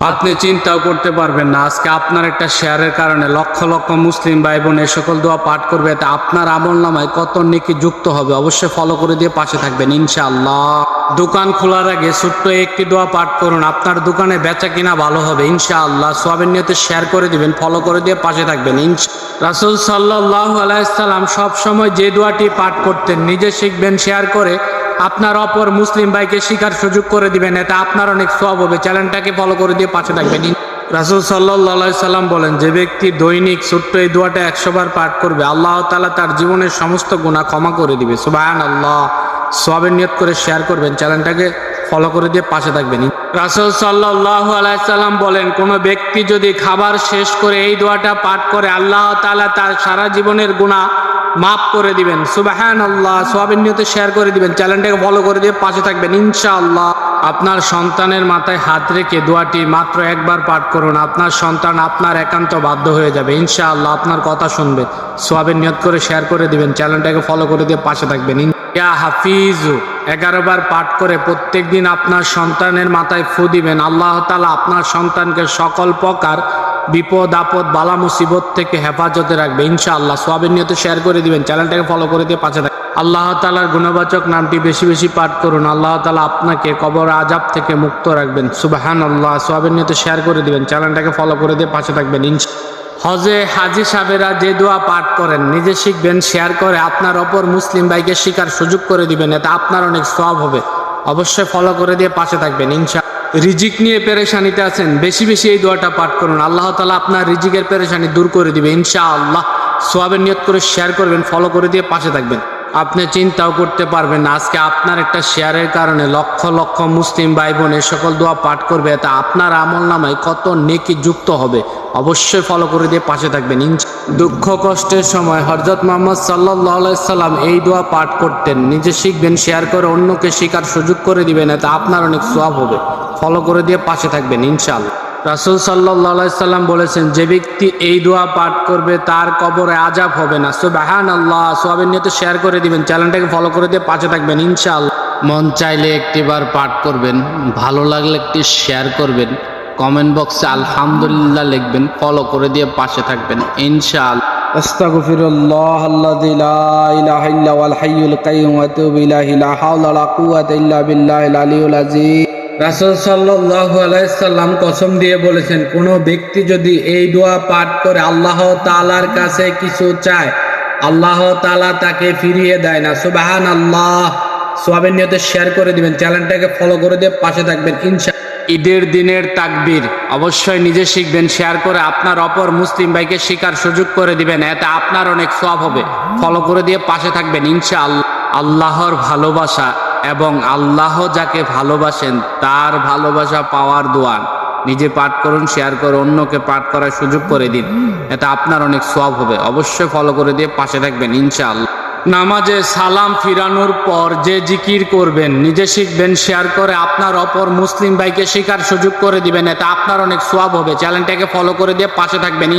আপনি চিন্তাও করতে পারবেন না। আজকে আপনার একটা শেয়ারের কারণে লক্ষ লক্ষ মুসলিম ভাই বোন এই সকল দোয়া পাঠ করবে। এতে আপনার আমল নামায় কত নেকি যুক্ত হবে অবশ্যই ফলো করে দিয়ে পাশে থাকবেন ইনশাআল্লাহ। দোকান খোলার আগে ছোট্ট একটি দোয়া পাঠ করুন। আপনার দোকানে বেচা কিনা ভালো হবে ইনশাআল্লাহ। সোয়াবের নিয়তে শেয়ার করে দিবেন ফলো করে দিয়ে পাশে থাকবেন ইনশা রাসুল সাল্লাহ আলাইসাল্লাম সব সময় যে দোয়াটি পাঠ করতেন, নিজে শিখবেন শেয়ার করে আপনার অপর মুসলিম ভাইকে শিকার সুযোগ করে দিবেন এটা আপনার অনেক সব হবে। চ্যানেলটাকে ফলো করে দিয়ে পাশে থাকবেন। রাসুল সাল্লাহ সাল্লাম বলেন, যে ব্যক্তি দৈনিক ছোট্ট এই দোয়াটা একশো বার পাঠ করবে, আল্লাহ তালা তার জীবনের সমস্ত গুণা ক্ষমা করে দিবে। সুবাহান আল্লাহ সবের নিয়ত করে শেয়ার করবেন, চ্যানেলটাকে ফলো করে দিয়ে পাশে থাকবেন। রাসুল সাল্লাহ আলাইসাল্লাম বলেন, কোনো ব্যক্তি যদি খাবার শেষ করে এই দোয়াটা পাঠ করে, আল্লাহ তালা তার সারা জীবনের গুণা মাফ করে দিবেন। সুবাহান আল্লাহ সোয়াবিন নিয়তে শেয়ার করে দিবেন। চ্যানেলটাকে ফলো করে দিয়ে পাশে থাকবেন, ইনশাআল্লাহ। আপনার সন্তানের মাথায় হাত রেখে দোয়াটি মাত্র একবার পাঠ করুন। আপনার সন্তান আপনার একান্ত বাধ্য হয়ে যাবে, ইনশাআল্লাহ। আপনার কথা শুনবে। সোয়াবিন নিয়ত করে শেয়ার করে দিবেন। চ্যানেলটাকে ফলো করে দিয়ে পাশে থাকবেন ইয়া হাফিজু এগারো বার পাঠ করে প্রত্যেক দিন আপনার সন্তানের মাথায় ফু দিবেন। আল্লাহ তালা আপনার সন্তানকে সকল প্রকার বিপদ, আপদ, বালা, মুসিবত থেকে হেফাজতে রাখবে। ইনশাআল্লাহ সোয়াবের নিয়ত শেয়ার করে দিবেন। চ্যানেলটাকে ফলো করে দিয়ে পাশে থাকবে আল্লাহ তালার গুণবাচক নামটি বেশি বেশি পাঠ করুন। আল্লাহ তালা আপনাকে কবর আজাব থেকে মুক্ত রাখবেন। সুবাহান আল্লাহ সোয়াবের নিয়ত শেয়ার করে দিবেন। চ্যানেলটাকে ফলো করে দিয়ে পাশে থাকবেন। ইনশা হজে হাজি সাহেবেরা যে দোয়া পাঠ করেন, নিজে শিখবেন, শেয়ার করে আপনার অপর মুসলিম ভাইকে শিকার সুযোগ করে দিবেন, এতে আপনার অনেক সব হবে। অবশ্যই ফলো করে দিয়ে পাশে থাকবেন। ইনশা রিজিক নিয়ে পেরেশানিতে আছেন, বেশি বেশি এই দোয়াটা পাঠ করুন। আল্লাহ তালা আপনার রিজিকের পেরেশানি দূর করে দিবে ইনশা আল্লাহ সোয়াবের নিয়ত করে শেয়ার করবেন ফলো করে দিয়ে পাশে থাকবেন। আপনি চিন্তাও করতে পারবেন আজকে আপনার একটা শেয়ারের কারণে লক্ষ লক্ষ মুসলিম ভাই বোন সকল দোয়া পাঠ করবে, এতে আপনার আমল নামায় কত নেকি যুক্ত হবে, অবশ্যই ফলো করে দিয়ে পাশে থাকবেন দুঃখ কষ্টের সময় হরজত মোহাম্মদ সাল্লাহ সাল্লাম এই দোয়া পাঠ করতেন, নিজে শিখবেন শেয়ার করে অন্যকে শেখার সুযোগ করে দিবেন, এতে আপনার অনেক সোয়াব হবে। ফলো করে দিয়ে পাশে থাকবেন ইনশাল রাসুল সাল্লাহ সাল্লাম বলেছেন, যে ব্যক্তি এই দোয়া পাঠ করবে, তার কবরে আজাব হবে না। সোবাহান আল্লাহ সোহাবের নিয়ে তো শেয়ার করে দিবেন, চ্যানেলটাকে ফলো করে দিয়ে পাশে থাকবেন ইনশাল মন চাইলে একটিবার পাঠ করবেন, ভালো লাগলে একটি শেয়ার করবেন, কমেন্ট বক্সে আলহামদুলিল্লাহ লিখবেন, ফলো করে দিয়ে পাশে থাকবেন ইনশাল أستغفر الله الذي لا إله إلا هو الحي القيوم وأتوب إليه لا حول ولا قوة إلا بالله العلي العظيم রাসুল সাল্লাহ আলাইসাল্লাম কসম দিয়ে বলেছেন, কোন ব্যক্তি যদি এই দোয়া পাঠ করে আল্লাহ তালার কাছে কিছু চায়, আল্লাহ তালা তাকে ফিরিয়ে দেয় না। সুবাহান আল্লাহ সোয়াবের নিয়তে শেয়ার করে দিবেন, চ্যানেলটাকে ফলো করে দিয়ে পাশে থাকবেন, ইনশা ঈদের দিনের তাকবির অবশ্যই নিজে শিখবেন শেয়ার করে আপনার অপর মুসলিম ভাইকে শিকার সুযোগ করে দিবেন, এতে আপনার অনেক সব হবে। ফলো করে দিয়ে পাশে থাকবেন ইনশা আল্লাহ আল্লাহর ভালোবাসা এবং আল্লাহ যাকে ভালোবাসেন, তার ভালোবাসা পাওয়ার দোয়ান নিজে পাঠ করুন শেয়ার করে অন্যকে পাঠ করার সুযোগ করে দিন। এটা আপনার অনেক সব হবে। অবশ্যই ফলো করে দিয়ে পাশে থাকবেন, ইনশাআল্লাহ। নামাজে সালাম ফিরানোর পর যে জিকির করবেন, নিজে শিখবেন শেয়ার করে আপনার অপর মুসলিম ভাইকে শিকার সুযোগ করে দিবেন এটা আপনার অনেক সোয়াব হবে। চ্যানেলটাকে ফলো করে দিয়ে পাশে থাকবেন